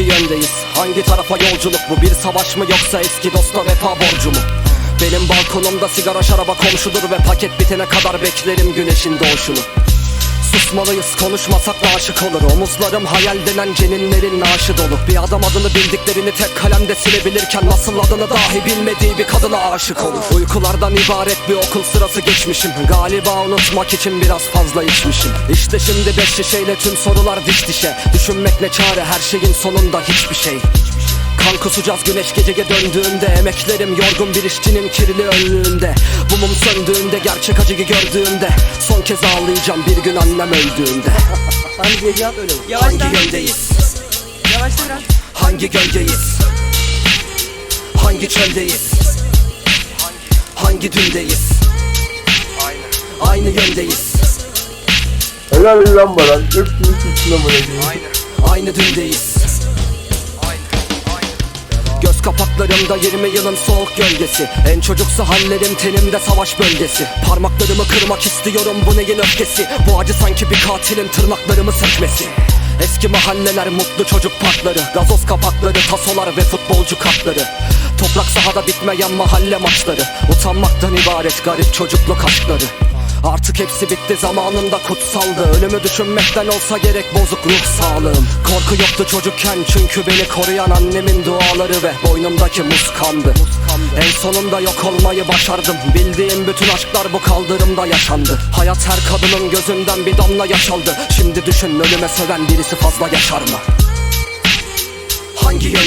yöndeyiz? Hangi tarafa yolculuk bu? Bir savaş mı yoksa eski dosta vefa borcu mu? Benim balkonumda sigara şaraba komşudur ve paket bitene kadar beklerim güneşin doğuşunu Susmalıyız konuşmasak da aşık olur. Omuzlarım hayal denen ceninlerin naaşı dolu Bir adam adını bildiklerini tek kalemde silebilirken Nasıl adını dahi bilmediği bir kadına aşık olur. Uykulardan ibaret bir okul sırası geçmişim. Galiba unutmak için biraz fazla içmişim. İşte şimdi beş şişeyle tüm sorular diş dişe. Düşünmek ne çare her şeyin sonunda hiçbir şey Kan kusacağız güneş geceye döndüğünde Emeklerim yorgun bir işçinin kirli önlüğünde Bu mum söndüğünde gerçek acıyı gördüğümde Son kez ağlayacağım bir gün annem öldüğünde diye cevap öyle bu. Hangi yöndeyiz? Yavaşla biraz. Hangi gölgeyiz? Hangi çöldeyiz? Hangi dündeyiz? Aynı yöndeyiz Helal lan Baran. Hepsini amına koyayım. Aynı dündeyiz Göz kapaklarımda 20 yılın soğuk gölgesi. En çocuksu hallerim tenimde savaş bölgesi. Parmaklarımı kırmak istiyorum bu neyin öfkesi? Bu acı sanki bir katilin tırnaklarımı sökmesi. Eski mahalleler mutlu çocuk parkları Gazoz kapakları, tasolar ve futbolcu kartları Toprak sahada bitmeyen mahalle maçları Utanmaktan ibaret garip çocukluk aşkları Artık hepsi bitti zamanında kutsaldı. Ölümü düşünmekten olsa gerek bozuk ruh sağlığım. Korku yoktu çocukken çünkü beni koruyan annemin duaları ve boynumdaki muz kandı. En sonunda yok olmayı başardım. Bildiğim bütün aşklar bu kaldırımda yaşandı. Hayat her kadının gözünden bir damla yaş aldı. Şimdi düşün ölüme söven birisi fazla yaşar mı? Hangi yön